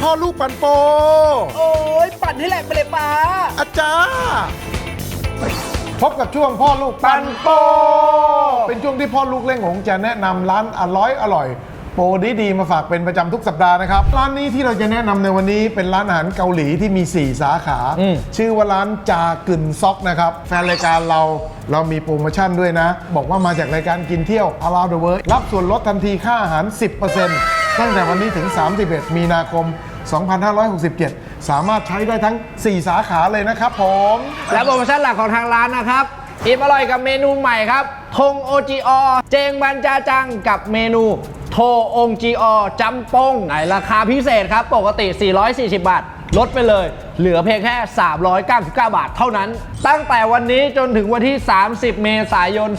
พ่อลูกปันโป โอ้ยปั่นให้แหลกไปเลยป้า อาจารย์พบกับช่วงพ่อลูกปันโป เป็นช่วงที่พ่อลูกเล่งหงจะแนะนำร้านอร่อยอร่อยโปรดีๆมาฝากเป็นประจำทุกสัปดาห์นะครับ ร้านนี้ที่เราจะแนะนำในวันนี้เป็นร้านอาหารเกาหลีที่มี 4 สาขา ชื่อว่าร้านจากึนซอกนะครับ แฟนรายการเราเรามีโปรโมชั่นด้วยนะ บอกว่ามาจากรายการกินเที่ยว Around the World รับส่วนลดทันทีค่าอาหาร 10% ตั้งแต่วันนี้ถึง 31 มีนาคม 2567 สามารถใช้ได้ทั้ง 4 สาขาเลยนะครับผม และโปรโมชั่นหลักของทางร้านนะครับอิ่มอร่อยกับเมนูใหม่ครับทงโอจีอเจงบันจาจังกับเมนูโทองจีอจำปงในราคาพิเศษครับ ปกติ 440 บาท ลดไปเลย เหลือเพียงแค่ 399 บาทเท่านั้น ตั้งแต่วันนี้จนถึงวันที่ 30 เมษายน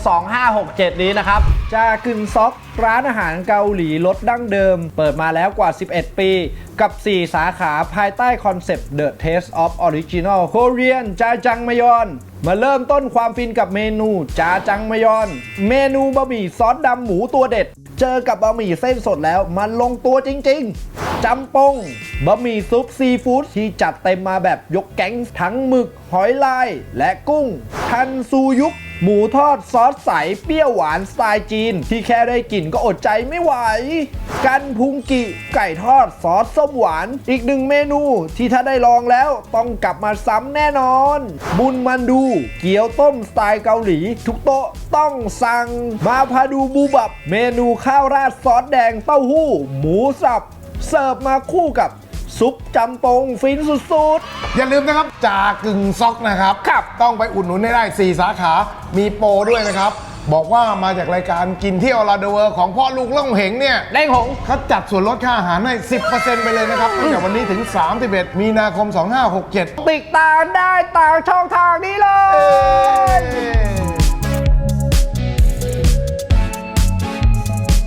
2567 นี้นะครับจากึนซอกร้านอาหารเกาหลีรสดั้งเดิม เปิดมาแล้วกว่า 11 ปี กับ 4 สาขาภายใต้คอนเซปต์ The Taste of Original Korean จาจังมยอน มาเริ่มต้นความฟินกับเมนูจาจังมยอน เมนูบะหมี่ซอสดำหมูตัวเด็ด เจอกับบะหมี่เส้นสดแล้วมันลงตัวจริง ๆ จำปงบะหมี่ซุปซีฟู้ดที่จัดเต็มมาแบบยกแก๊งทั้งหมึก หอยลาย และกุ้ง ทันซูยุกหมูทอดซอสใสเปรี้ยวหวานสไตล์จีน ที่แค่ได้กลิ่นก็อดใจไม่ไหว กันพุงกิไก่ทอดซอสส้มหวาน อีกหนึ่งเมนูที่ถ้าได้ลองแล้วต้องกลับมาซ้ำแน่นอน บุญมันดู เกี๊ยวต้มสไตล์เกาหลี ทุกโต๊ะต้องสั่ง มาพาดูบูบับ เมนูข้าวราดซอสแดงเต้าหู้ หมูสับ เสิร์ฟมาคู่กับซุปจำปงฟินสุดๆอย่าลืมนะครับจากึ่งซอกนะครับ ครับ ต้องไปอุดหนุนให้ได้ 4 สาขา มีโปรด้วยนะครับ บอกว่ามาจากรายการกินเที่ยวลาเดเวอร์ของพ่อลูกล่องเหงเนี่ยเด้งหง เขาจัดส่วนลดค่าอาหารให้ 10%ไปเลยนะครับตั้งแต่วันนี้ถึง 31 มีนาคม 2567ติดตามได้ตามช่อง